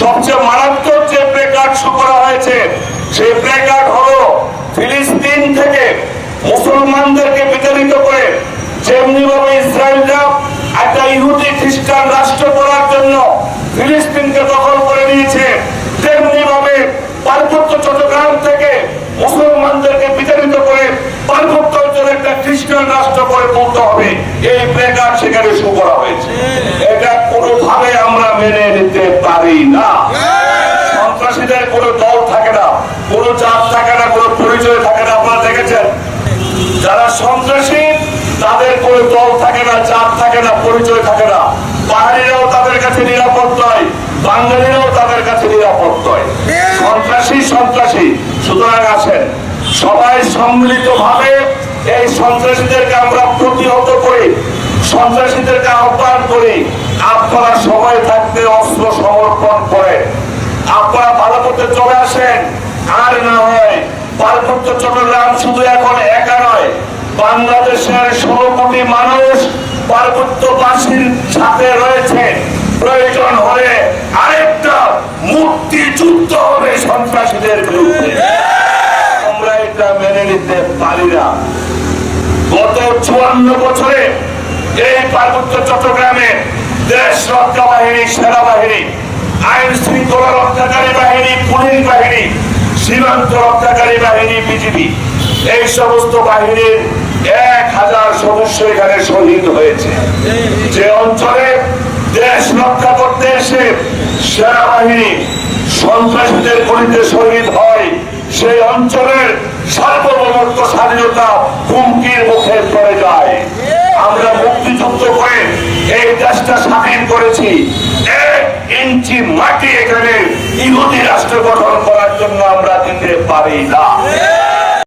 সবচেয়ে মারাত্মক যে প্লেকার্ড শো করা হয়েছে, সেই প্লেকার্ড হলো ফিলিস্তিন থেকে মুসলমানদেরকে বিতাড়িত করে যেমনি ভাবে ইসরায়েলরা একটা ইহুদি খ্রিস্টান রাষ্ট্র করার জন্য ফিলিস্তিনকে দখল করে নিয়েছে তেমনি ভাবে পার্বত্য চট্টগ্রাম থেকে মুসলমানদেরকে বিতাড়িত করে পার্বত্য অঞ্চলে একটা খ্রিস্টান রাষ্ট্র করে তুলতে হবে। এই প্লেকার্ড সেখানে শো করা হয়েছে। এটা কোনোভাবে আমরা মেনে নিতে পারি না সন্ত্রাসীদের কোনো দল থাকে না কোনো জাত থাকে না কোনো পরিচয় থাকে না আপনারা দেখেছেন যারা সন্ত্রাসী, তাদের কোনো দল থাকে না, জাত থাকে না, পরিচয় থাকে না। পাহাড়িরাও তাদের কাছে নিরাপদ নয়, বাঙালিরাও তাদের কাছে নিরাপদ নয়। সন্ত্রাসী সন্ত্রাসী। সুতরাং আসেন, সবাই সম্মিলিত ভাবে এই সন্ত্রাসীদেরকে আমরা প্রতিহত করি, সন্ত্রাসীদেরকে আহ্বান করি, আপনারা সবাই থাকতে অস্ত্র সমর্পণ করে আপনারা করতে চলে আসেন, আর না হয় পার্বত্য চট্টগ্রাম শুধু এখন একা নয় বাংলাদেশের ষোলো কোটি মানুষ পার্বত্যবাসীর সাথে রয়েছে। প্রয়োজন হলে আরেকটা মুক্তিযুদ্ধ হবে সন্ত্রাসীদের বিরুদ্ধে। আমরা এটা মেনে নিতে পারি না। গত চুয়ান্ন বছরে এই পার্বত্য চট্টগ্রামে দেশ রক্ষা বাহিনী সেনাবাহিনী আইন শৃঙ্খলা রক্ষাকারী বাহিনী, পুলিশ বাহিনী, সীমান্ত রক্ষাকারী বাহিনী, বিজিবি এই সমস্ত বাহিনীর এক হাজার সদস্য এখানে শহীদ হয়েছে। যে অঞ্চলে দেশ রক্ষা করতে এসে সেনাবাহিনী সন্ত্রাসীদের গুলিতে শহীদ হয়, সেই অঞ্চলের সার্বভৌমত্ব, স্বাধীনতা হুমকির মুখে পড়ে যায়। আমরা মুক্তিযুদ্ধ করে এই দেশটা স্বাধীন করেছি। এক ইঞ্চি মাটি এখানে ইহুদি রাষ্ট্র গঠন করার জন্য আমরা দিতে পারি না।